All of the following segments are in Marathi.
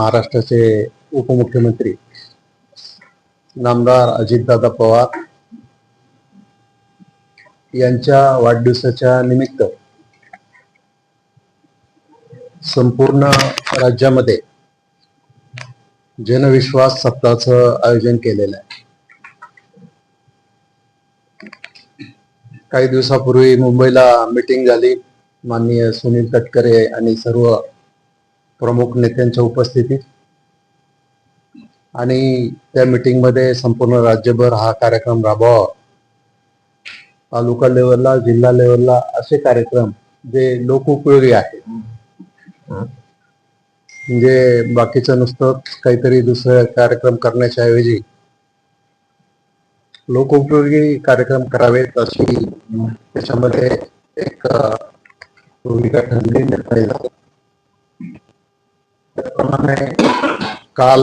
महाराष्ट्राचे उपमुख्यमंत्री नामदार अजितदादा पवार यांच्या वाढदिवसाच्या निमित्त संपूर्ण राज्यामध्ये जनविश्वास सप्ताहाचं आयोजन केलेलं आहे. काही दिवसापूर्वी मुंबईला मीटिंग झाली. माननीय सुनील तटकरे आणि सर्व प्रमुख नेत्यांच्या उपस्थितीत. आणि त्या मीटिंगमध्ये संपूर्ण राज्यभर हा कार्यक्रम राबवावा तालुका लेवलला जिल्हा लेवलला असे कार्यक्रम जे लोकोपयोगी आहेत. म्हणजे बाकीचं नुसतं काहीतरी दुसरे कार्यक्रम करण्याच्या ऐवजी लोकोपयोगी कार्यक्रम करावेत अशी त्याच्यामध्ये एक भूमिका ठरली निर्णय काल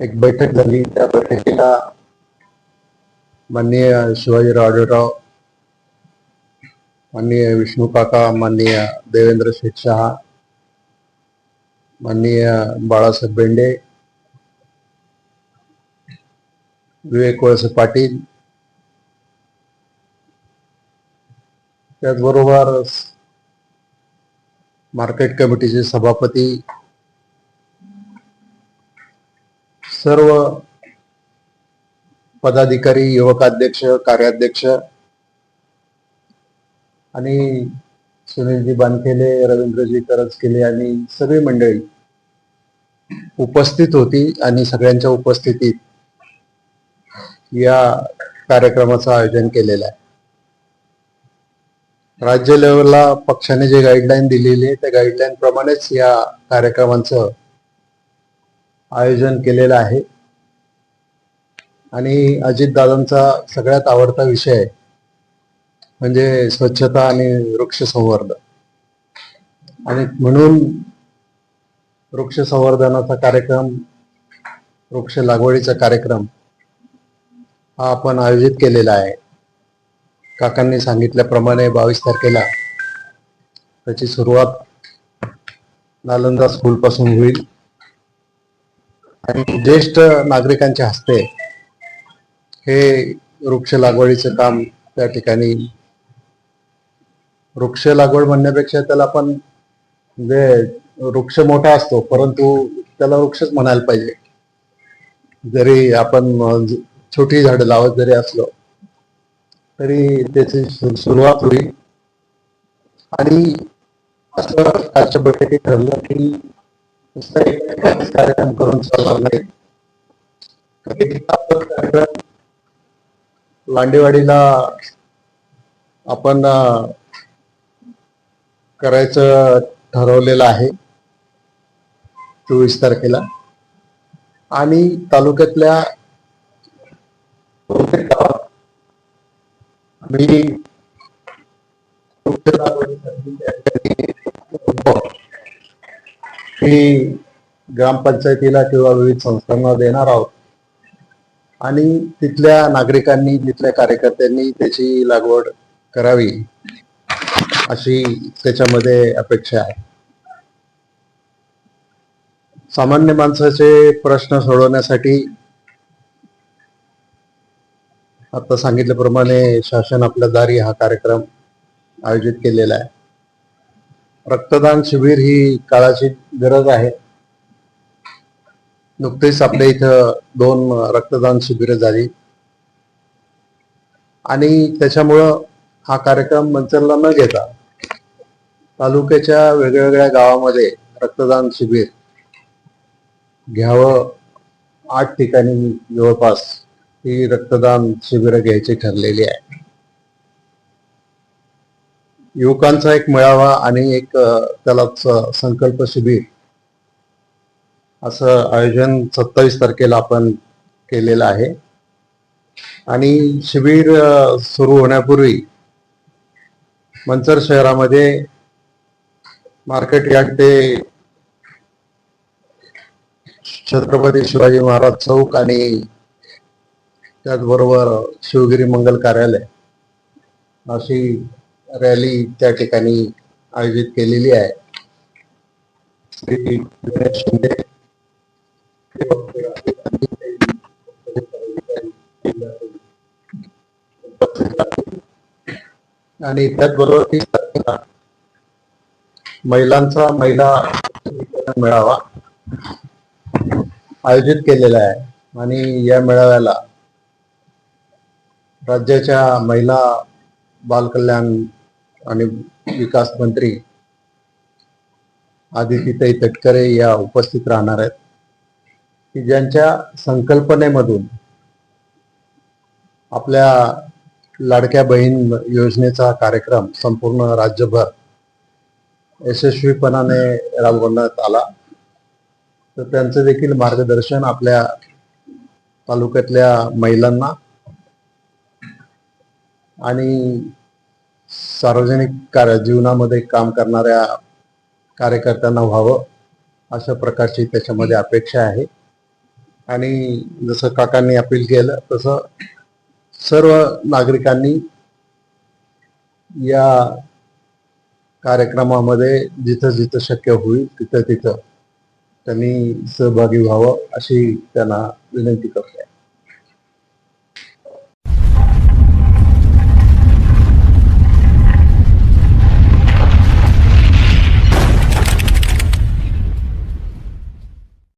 एक बैठक झाली. त्या बैठकीला माननीय शिवाजीराव आढळराव माननीय विष्णू काका माननीय देवेंद्र शेठ शहा माननीय बाळासाहेब बेंडे विवेक वळसे पाटील. त्याचबरोबर मार्केट कमिटीचे सभापती सर्व पदाधिकारी युवकाध्यक्ष कार्याध्यक्ष आणि सुनीलजी बांधखेले रवींद्रजी करजकेले आणि सगळी मंडळी उपस्थित होती आणि सगळ्यांच्या उपस्थितीत या कार्यक्रमाचं आयोजन केलेलं आहे. राज्य लेवलला पक्षाने जे गाईडलाईन दिलेली आहे त्या गाईडलाईन प्रमाणेच या कार्यक्रमांचं आयोजन केलेलं आहे. आणि अजितदादांचा सगळ्यात आवडता विषय म्हणजे स्वच्छता आणि वृक्ष संवर्धन. आणि म्हणून वृक्ष संवर्धनाचा कार्यक्रम वृक्ष लागवडीचा कार्यक्रम हा आपण आयोजित केलेला आहे. काकांनी सांगितल्याप्रमाणे बावीस तारखेला त्याची सुरुवात नालंदा स्कूलपासून होईल. आणि ज्येष्ठ नागरिकांच्या हस्ते हे वृक्ष लागवडीचं काम त्या ठिकाणी वृक्ष लागवड म्हणण्यापेक्षा त्याला आपण म्हणजे वृक्ष मोठा असतो परंतु त्याला वृक्षच म्हणायला पाहिजे. जरी आपण छोटी झाडं लावत जरी असलो तरी त्याची सुरुवात होईल. आणि असं आजच्या बैठकीत ठरलं की कार्यक्रम करून चालणार नाही कार्यक्रम. लांडेवाडीला आपण करायचं ठरवलेलं आहे चोवीस तारखेला. आणि तालुक्यातल्या गावात आम्ही ही ग्रामपंचायतीला किंवा विविध संस्थांना देणार आहोत. आणि तिथल्या नागरिकांनी तिथल्या कार्यकर्त्यांनी त्याची लागवड करावी अशी त्याच्यामध्ये अपेक्षा आहे. सामान्य माणसाचे प्रश्न सोडवण्यासाठी आता सांगितल्याप्रमाणे शासन आपल्या दारी हा कार्यक्रम आयोजित केलेला आहे. रक्तदान शिबिर ही काळाची गरज आहे. नुकतेच आपल्या इथं दोन रक्तदान शिबिरं झाली. आणि त्याच्यामुळं हा कार्यक्रम मंचरला न घेता तालुक्याच्या वेगवेगळ्या गावामध्ये रक्तदान शिबिर घ्यावं आठ ठिकाणी जवळपास ही रक्तदान शिबिरं घ्यायची ठरलेली आहे. युवकांचा एक मेळावा आणि एक त्याला संकल्प शिबिर. असं आयोजन सत्तावीस तारखेला आपण केलेलं आहे. आणि शिबिर सुरू होण्यापूर्वी मंचर शहरामध्ये मार्केट यार्ड ते छत्रपती शिवाजी महाराज चौक आणि त्याचबरोबर शिवगिरी मंगल कार्यालय अशी रॅली त्या ठिकाणी आयोजित केलेली आहे. शिंदे आणि त्याचबरोबर ती महिलांचा महिला मेळावा आयोजित केलेला आहे. आणि या मेळाव्याला राज्याच्या महिला बालकल्याण आणि विकास मंत्री आदितीताई तटकरे या उपस्थित राहणार आहेत. की ज्यांच्या संकल्पनेमधून आपल्या लाडक्या बहीण योजनेचा कार्यक्रम संपूर्ण राज्यभर यशस्वीपणाने राबवण्यात आला तर त्यांचं देखील मार्गदर्शन आपल्या तालुक्यातल्या महिलांना आणि सार्वजनिक कार्य जीवनामध्ये काम करणाऱ्या कार्यकर्त्यांना व्हावं अशा प्रकारची त्याच्यामध्ये अपेक्षा आहे. आणि जसं काकांनी अपील केलं तसं सर्व नागरिकांनी या कार्यक्रमामध्ये जिथं जिथं शक्य होईल तिथं तिथं त्यांनी सहभागी व्हावं अशी त्यांना विनंती करतो.